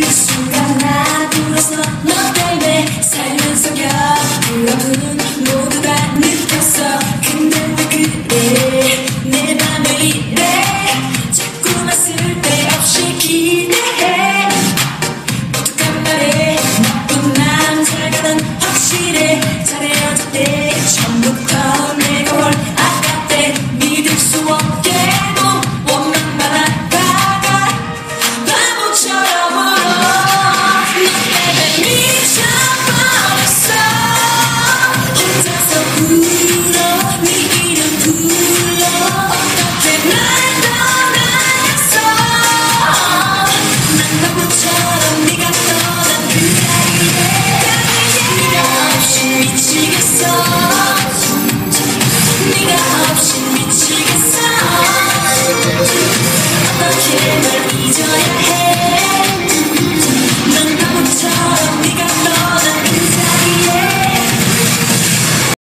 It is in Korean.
그 순간 나 불어서 너 때문에 살면서 곁으로 Thank you.